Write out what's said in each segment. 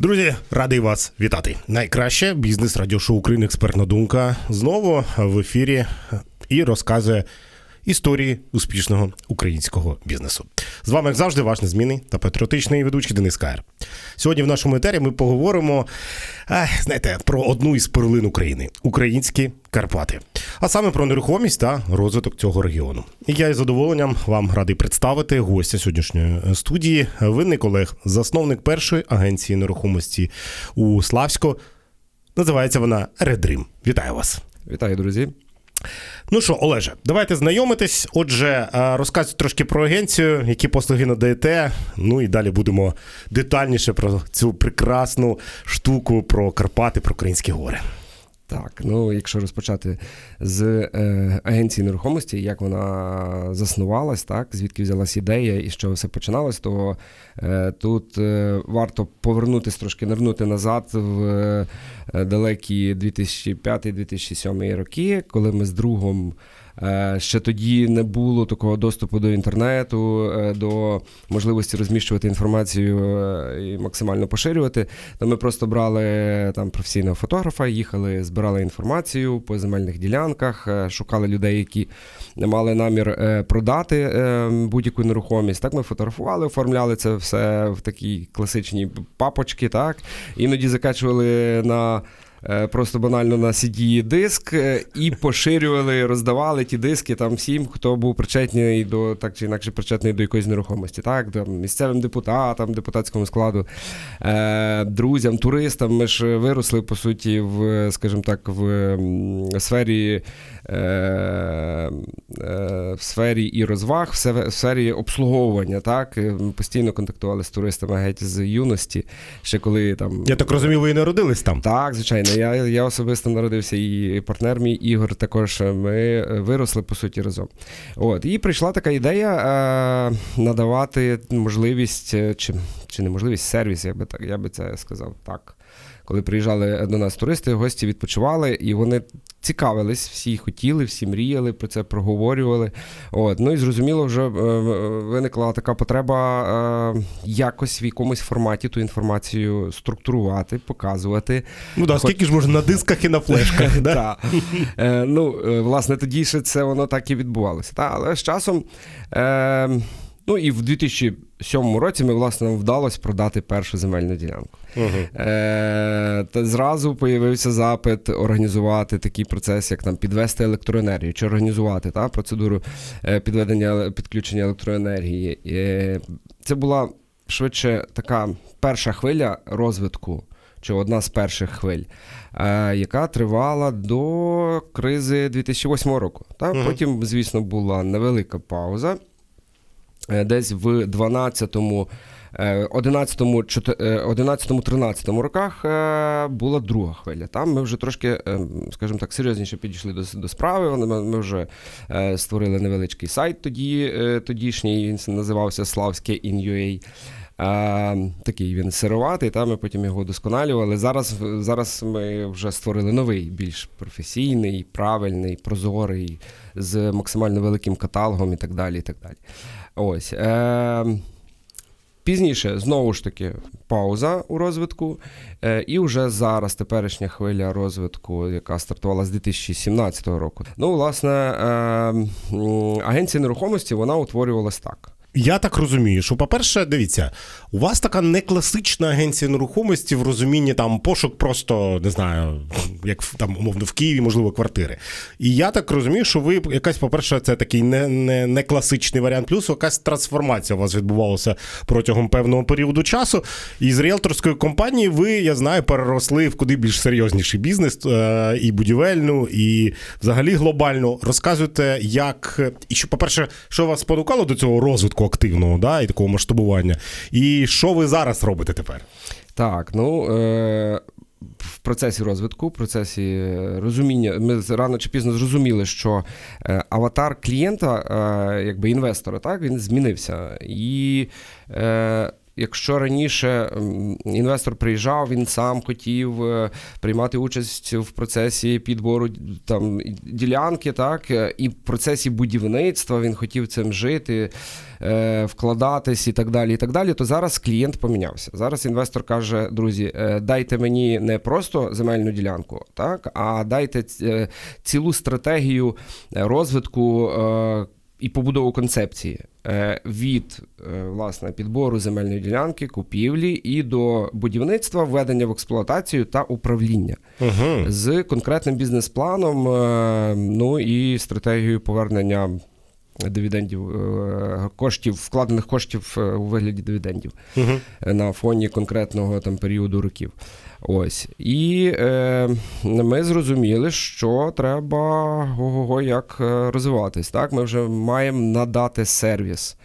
Друзі, радий вас вітати. Найкраще бізнес радіошоу України експертна думка знову в ефірі і розказує історії успішного українського бізнесу. З вами, як завжди, ваш незмінний та патріотичний ведучий Денис Каєр. Сьогодні в нашому етері ми поговоримо е, знаєте, про одну із перлин України українські Карпати, а саме про нерухомість та розвиток цього регіону. І я із задоволенням вам радий представити гостя сьогоднішньої студії, винний колег, засновник першої агенції нерухомості у Славську. Називається вона Редрим. Вітаю вас. Вітаю, друзі. Ну що, Олеже, давайте знайомитись. Отже, е, розказуйте трошки про агенцію, які послуги надаєте. Ну і далі будемо детальніше про цю прекрасну штуку, про Карпати, про українські гори. Так, ну якщо розпочати з е, агенції нерухомості, як вона заснувалась, так звідки взялась ідея і що все починалось, то е, тут е, варто повернутися трошки, нирнути назад в е, далекі 2005-2007 роки, коли ми з другом. Е, ще тоді не було такого доступу до інтернету, е, до можливості розміщувати інформацію е, і максимально поширювати. То ми просто брали там професійного фотографа, їхали, збирали інформацію по земельних ділянках, шукали людей, які мали намір продати будь-яку нерухомість. Так ми фотографували, оформляли це все в такі класичні папочки. Так іноді закачували на. Е, просто банально на cd диск е, і поширювали, роздавали ті диски там всім, хто був причетний до так чи інакше причетний до якоїсь нерухомості. Так, там, місцевим депутатам, депутатському складу, е, друзям, туристам. Ми ж виросли по суті в, скажімо так, в сфері. В сфері і розваг, в сфері обслуговування, так ми постійно контактували з туристами геть з юності. Ще коли там я так розумію, ви і народились там? Так, звичайно. Я я особисто народився, і партнер мій Ігор також ми виросли по суті разом. От і прийшла така ідея е, надавати можливість е, чи чи неможливість сервіс, я би так я би це сказав так коли приїжджали до нас туристи, гості відпочивали, і вони цікавились, всі хотіли, всі мріяли про це, проговорювали. От. Ну і зрозуміло, вже е, виникла така потреба е, якось в якомусь форматі ту інформацію структурувати, показувати. Ну да, скільки ж можна на дисках і на флешках. да? Е, ну, власне, тоді ще це воно так і відбувалося. Але з часом. Ну і в 2007 році ми власне нам вдалося продати першу земельну ділянку. Uh-huh. Е, Та зразу появився запит організувати такий процес, як там підвести електроенергію, чи організувати та, процедуру е, підведення підключення електроенергії. Е, Це була швидше така перша хвиля розвитку. Чи одна з перших хвиль, е, яка тривала до кризи 2008 року. Та? uh Потім, звісно, була невелика пауза. Е, десь в 12-му 11-13 е, роках е, була друга хвиля. Там ми вже трошки, скажімо так, серйозніше підійшли до до справи. Ми вже створили невеличкий сайт тоді, тодішній, він називався Славське In.ua. Такий він сироватий, та ми потім його удосконалювали. Зараз зараз ми вже створили новий, більш професійний, правильний, прозорий, з максимально великим каталогом і так далі. і так далі. Ось. Е, Пізніше, знову ж таки, пауза у розвитку. Е, І вже зараз теперішня хвиля розвитку, яка стартувала з 2017 року. Ну, власне, е, агенція нерухомості вона утворювалась так. Я так розумію, що, по-перше, дивіться, у вас така не класична агенція нерухомості в розумінні там пошук, просто не знаю, як там умовно в Києві, можливо, квартири. І я так розумію, що ви якась, по-перше, це такий не не, не класичний варіант, плюс якась трансформація у вас відбувалася протягом певного періоду часу. І з ріелторської компанії ви, я знаю, переросли в куди більш серйозніший бізнес е, і будівельну, і взагалі глобально. Розказуйте, як і що, по-перше, що вас спонукало до цього розвитку активного да, і такого масштабування. І що ви зараз робите тепер? Так, ну. Е- в процесі розвитку, в процесі розуміння, ми рано чи пізно зрозуміли, що е, аватар клієнта, е, якби інвестора, так він змінився. І е, якщо раніше інвестор приїжджав, він сам хотів е, приймати участь в процесі підбору там ділянки, так е, і в процесі будівництва він хотів цим жити, е, вкладатись і так далі. І так далі. То зараз клієнт помінявся. Зараз інвестор каже: друзі, дайте мені не просто земельну ділянку, так а дайте цілу стратегію розвитку. І побудову концепції е, від е, власне підбору земельної ділянки, купівлі і до будівництва, введення в експлуатацію та управління Угу. з конкретним бізнес-планом, е, ну і стратегією повернення дивідендів коштів, вкладених коштів у вигляді дивідендів Угу. на фоні конкретного там періоду років. Ось і е, ми зрозуміли, що треба ого-го як е, розвиватись. Так, ми вже маємо надати сервіс.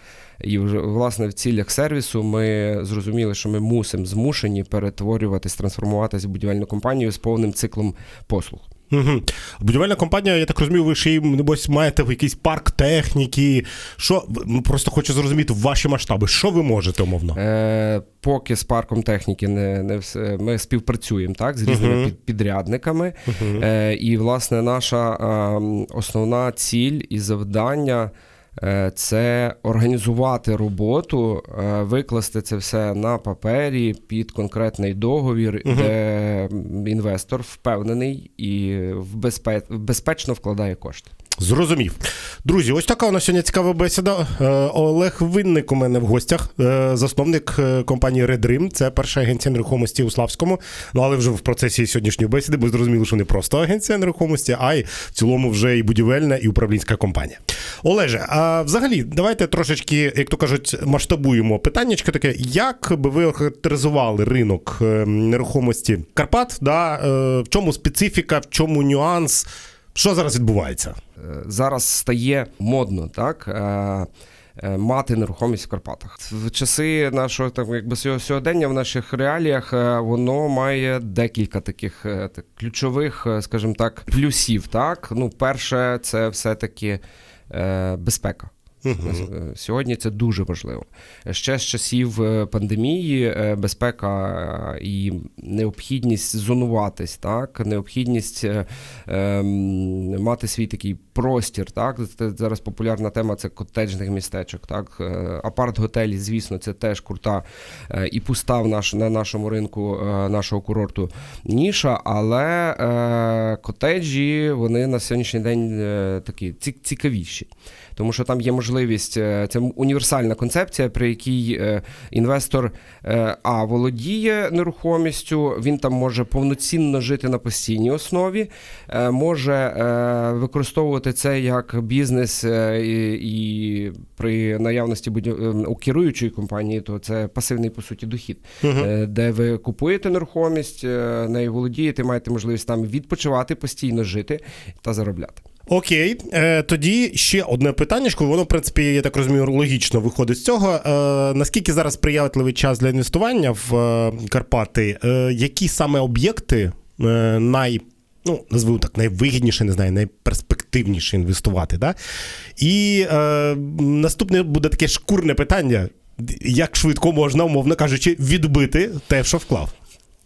І вже власне в цілях сервісу ми зрозуміли, що ми мусимо змушені перетворюватись, трансформуватися в будівельну компанію з повним циклом послуг. Угу. Будівельна компанія, я так розумію, ви ще й небось маєте якийсь парк техніки. Що ну, просто хочу зрозуміти ваші масштаби. Що ви можете умовно? Е, поки з парком техніки не, не все, ми співпрацюємо так, з різними угу. підрядниками. Угу. Е, і, власне, наша е, основна ціль і завдання. Е, Це організувати роботу, е, викласти це все на папері під конкретний договір, угу. де інвестор впевнений і в безпе... безпечно вкладає кошти. Зрозумів. Друзі, ось така у нас сьогодні цікава бесіда. Е, Олег Винник у мене в гостях, е, засновник е, компанії Red Rim. Це перша агенція нерухомості у Славському. Ну але вже в процесі сьогоднішньої бесіди ми зрозуміли, що не просто агенція нерухомості, а й в цілому вже і будівельна, і управлінська компанія. Олеже, а взагалі, давайте трошечки, як то кажуть, масштабуємо питаннячко таке. Як би ви охарактеризували ринок е, нерухомості Карпат? Да? В чому специфіка, в чому нюанс? Що зараз відбувається? Е, зараз стає модно, так. е, е, Мати нерухомість в Карпатах в часи нашого так якби сьо- сьогодення в наших реаліях воно має декілька таких так, ключових, скажімо так, плюсів. Так, ну, перше, це все-таки е, безпека. Е, Сьогодні це дуже важливо. Ще з часів е, пандемії е, безпека і необхідність зонуватись, так, необхідність ем, мати свій такий простір. Так, це зараз популярна тема це котеджних містечок. Так, апарт-готелі, звісно, це теж крута і пуста в наш, на нашому ринку нашого курорту ніша, але е, котеджі вони на сьогоднішній день такі цікавіші. Тому що там є можливість, е, це універсальна концепція, при якій е, інвестор е, а володіє нерухомістю, він там може повноцінно жити на постійній основі, може використовувати це як бізнес і, і при наявності у керуючої компанії, то це пасивний по суті дохід, е, де ви купуєте нерухомість, нею володієте, маєте можливість там відпочивати, постійно жити та заробляти. Окей, е, тоді ще одне питання, воно, в принципі, я так розумію, логічно виходить з цього. Е, наскільки зараз сприятливий час для інвестування в е, Карпати? Е, які саме об'єкти е, най, ну, назву так, найвигідніше, не знаю, найперспективніше інвестувати? Да? І е, наступне буде таке шкурне питання: як швидко можна, умовно кажучи, відбити те, що вклав?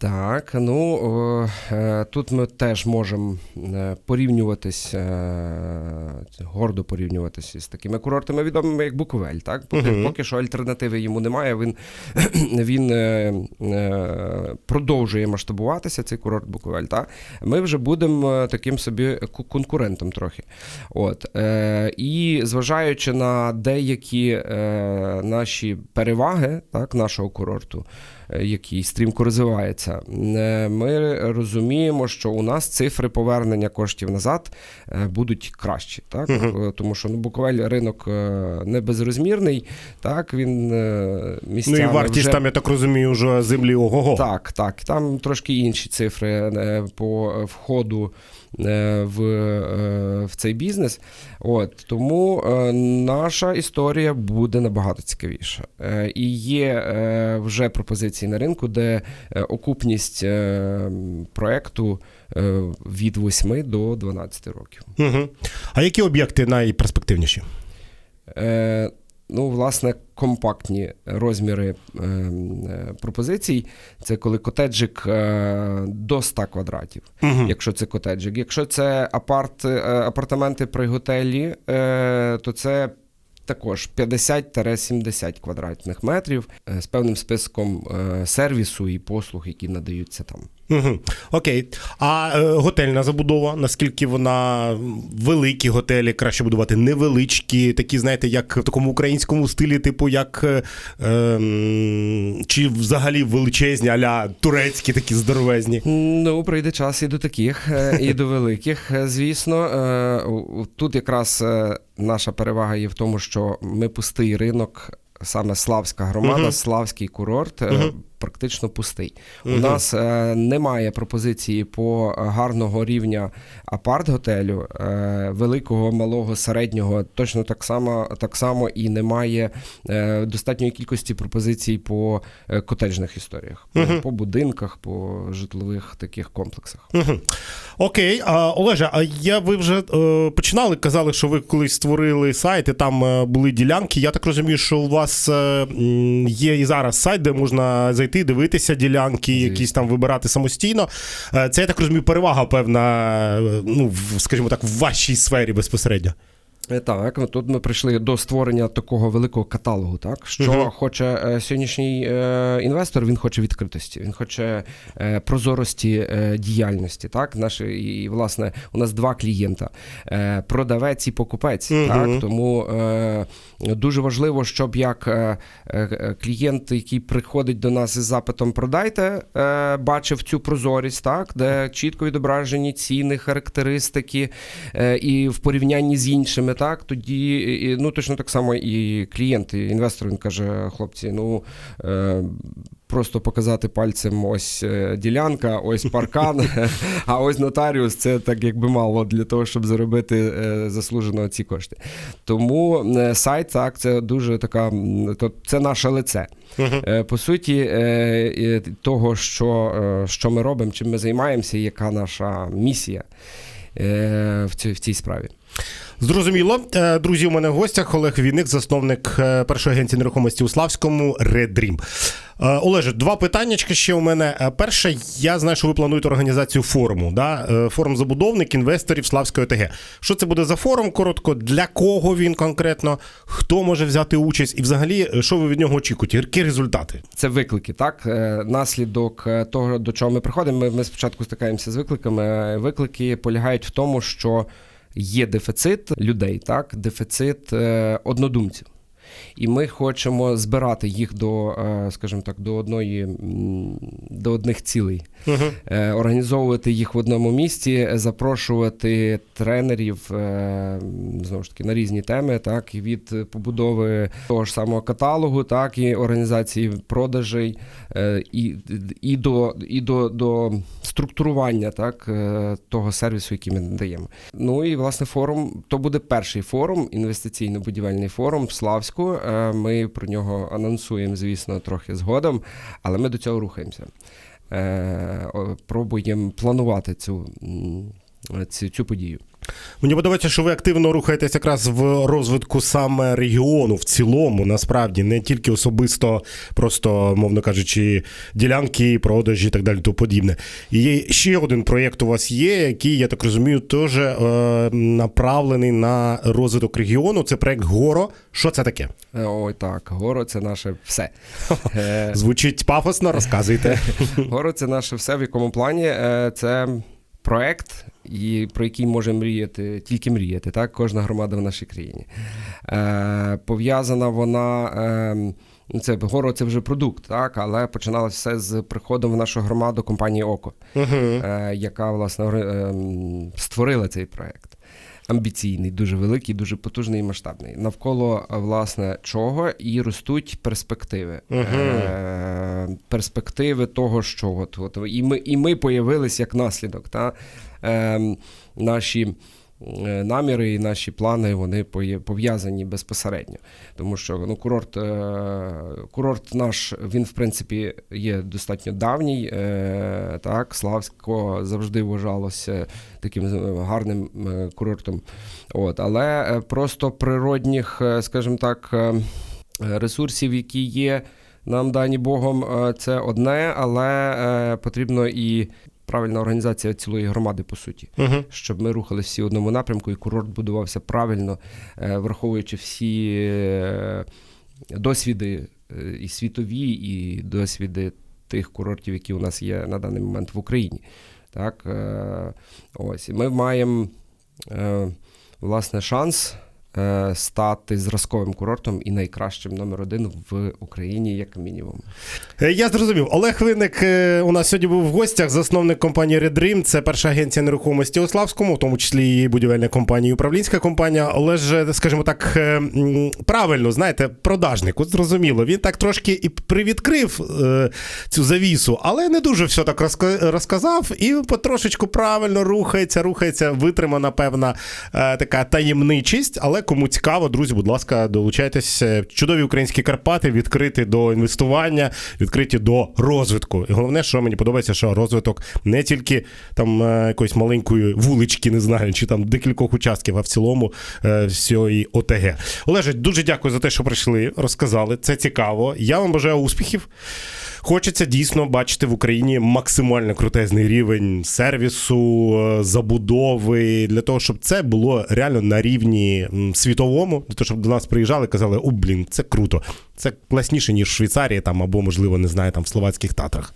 Так, ну е, тут ми теж можемо е, порівнюватись, е, гордо порівнюватись із такими курортами відомими, як Буковель. Так? Поки, Мгм. поки що альтернативи йому немає. Він, він е, е, продовжує масштабуватися, цей курорт Буковель. Так? Ми вже будемо е, таким собі конкурентом трохи. От, е, і зважаючи на деякі е, наші переваги так, нашого курорту, е, який стрімко розвивається, е, ми розуміємо, що у нас цифри повернення коштів назад е, будуть кращі. Так? Е, Тому що ну, Буковель ринок не безрозмірний, так, він місцями Ну і вартість вже... там, я так розумію, вже землі ого-го. Так, так. Там трошки інші цифри по входу в, е, в цей бізнес. От, тому е, наша історія буде набагато цікавіша. Е, І є е, вже пропозиції на ринку, де е, окупність е, проекту е, від 8 до 12 років. Угу. А які об'єкти найперспективніші? Е, Ну, власне, компактні розміри е, е, пропозицій. Це коли котеджик е, до 100 квадратів, Угу. якщо це котеджик. Якщо це апарт, е, апартаменти при готелі, е, то це також 50-70 квадратних метрів е, з певним списком е, сервісу і послуг, які надаються там. Угу. Окей. А е, готельна забудова, наскільки вона великі готелі, краще будувати невеличкі, такі, знаєте, як в такому українському стилі, типу, як е, ем, чи взагалі величезні, аля турецькі, такі здоровезні. Ну, прийде час і до таких, е, і до великих, е, звісно. Е, Тут якраз наша перевага є в тому, що ми пустий ринок, саме Славська громада, Мгм. Славський курорт. Мгм. Практично пустий. У нас е, немає пропозиції по гарного рівня апарт-готелю, е, великого, малого, середнього. Точно так само, так само і немає е, достатньої кількості пропозицій по е, котеджних історіях, по- по будинках, по житлових таких комплексах. Угу. Окей, а, Олеже, а я ви вже е, починали, казали, що ви колись створили сайт, і там е, були ділянки. Я так розумію, що у вас е, є і зараз сайт, де можна зайти, дивитися ділянки, Звісно. якісь там вибирати самостійно. Е, це я так розумію, перевага певна, е, ну, скажімо так, в вашій сфері безпосередньо. Е, Так, ну, тут ми прийшли до створення такого великого каталогу. Так, що Мгм. хоче е, сьогоднішній е, інвестор, він хоче відкритості, він хоче е, прозорості е, діяльності. Так, наші і власне у нас два клієнта: е, продавець і покупець. Мгм. Так, тому е, дуже важливо, щоб як е, е, клієнт, який приходить до нас із запитом продайте, е, бачив цю прозорість, так, де чітко відображені ціни, характеристики і в порівнянні з іншими, так тоді ну точно так само і клієнт, і інвестор він каже: хлопці, ну. Просто показати пальцем ось е, ділянка, ось паркан, а ось нотаріус це так якби мало для того, щоб заробити е, заслужено ці кошти. Тому е, сайт так, це дуже така, то це наше лице. По суті, того, що, що ми робимо, чим ми займаємося, яка наша місія в цій, в цій справі. Зрозуміло. Друзі, у мене в гостях Олег Вінник, засновник першої агенції нерухомості у Славському Red Dream. Е, Олеже, два питаннячка ще у мене. Е, Перше, я знаю, що ви плануєте організацію форуму. Да? Е, Форум забудовник інвесторів Славської ОТГ. Що це буде за форум? Коротко, для кого він конкретно, хто може взяти участь, і взагалі, е, що ви від нього очікуєте? Які результати? Це виклики, так? Е, Наслідок е, того, до чого ми приходимо. Ми, спочатку стикаємося з викликами. Е, Виклики полягають в тому, що є дефіцит людей, так, дефіцит е, однодумців. І ми хочемо збирати їх до, е, скажімо так, до одної до одних цілей. Е, організовувати їх в одному місці, запрошувати тренерів е, знову ж таки на різні теми, так і від побудови того ж самого каталогу, так і організації продажей, і, і до, і до, до структурування так того сервісу, який ми надаємо. Ну і власне форум то буде перший форум, інвестиційно-будівельний форум в Славську. Е, Ми про нього анонсуємо, звісно, трохи згодом, але ми до цього рухаємося е, пробуємо планувати цю, цю, цю подію. Мені подобається, що ви активно рухаєтесь якраз в розвитку саме регіону в цілому, насправді, не тільки особисто, просто, мовно кажучи, ділянки, продажі і так далі, тому подібне. І є ще один проєкт у вас є, який, я так розумію, теж е, направлений на розвиток регіону. Це проєкт Горо. Що це таке? Е, Ой, так, горо це наше все. Е, Звучить пафосно, розказуйте. Горо це наше все. В якому плані? Е, Це проект, і про який може мріяти, тільки мріяти, так? Кожна громада в нашій країні. Е, Пов'язана вона. е, Це горо це вже продукт, так, але починалося все з приходом в нашу громаду компанії Око, Угу. е, яка власне ем, створила цей проект. Амбіційний, дуже великий, дуже потужний і масштабний. Навколо е, власне чого і ростуть перспективи. Е, перспективи того, що от, от і ми, і ми появились як наслідок. Та? Е, наші е, наміри і наші плани вони пов'язані безпосередньо. Тому що ну, курорт, е, курорт наш, він в принципі є достатньо давній. е, Так, Славсько завжди вважалося таким гарним курортом. От, але просто природних, скажімо так, ресурсів, які є нам дані Богом, це одне, але потрібно і правильна організація цілої громади, по суті Угу. щоб ми рухалися всі в одному напрямку, і курорт будувався правильно, е, враховуючи всі е, досвіди е, і світові, і досвіди тих курортів, які у нас є на даний момент в Україні. Так, ось. Ми маємо власне шанс. Е, Стати зразковим курортом і найкращим номер один в Україні, як мінімум. Е, Я зрозумів. Олег Винник е, у нас сьогодні був в гостях, засновник компанії Red Dream. Це перша агенція нерухомості у Славському, в тому числі і будівельна компанія, і управлінська компанія. Але ж, скажімо так, правильно, знаєте, продажник, от зрозуміло. Він так трошки і привідкрив цю завісу, але не дуже все так розка- розказав. І потрошечку правильно рухається, рухається, витримана певна така таємничість. Але кому цікаво, друзі, будь ласка, долучайтесь. Е, Чудові українські Карпати відкриті до інвестування, відкриті до розвитку. І головне, що мені подобається, що розвиток не тільки там е, якоїсь маленької вулички, не знаю, чи там декількох участків, а в цілому е, всієї ОТГ. Олеже, дуже дякую за те, що прийшли, розказали. Це цікаво. Я вам бажаю успіхів. Хочеться дійсно бачити в Україні максимально крутезний рівень сервісу, е, забудови для того, щоб це було реально на рівні світовому, для того, щоб до нас приїжджали, і казали: о, блін, це круто. Це класніше, ніж в Швейцарії там або, можливо, не знаю, там в словацьких татрах.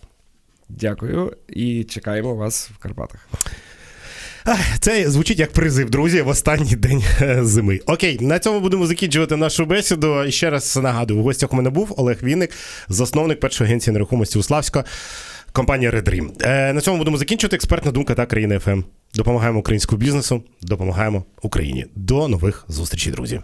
Дякую і чекаємо вас в Карпатах. Це звучить як призив, друзі, в останній день е, зими. Окей, на цьому будемо закінчувати нашу бесіду. І ще раз нагадую, в гостях у мене був Олег Вінник, засновник першої агенції нерухомості у Славська, компанія. Е, на цьому будемо закінчувати. Експертна думка та країна ФМ. Допомагаємо українському бізнесу, допомагаємо Україні. До нових зустрічей, друзі.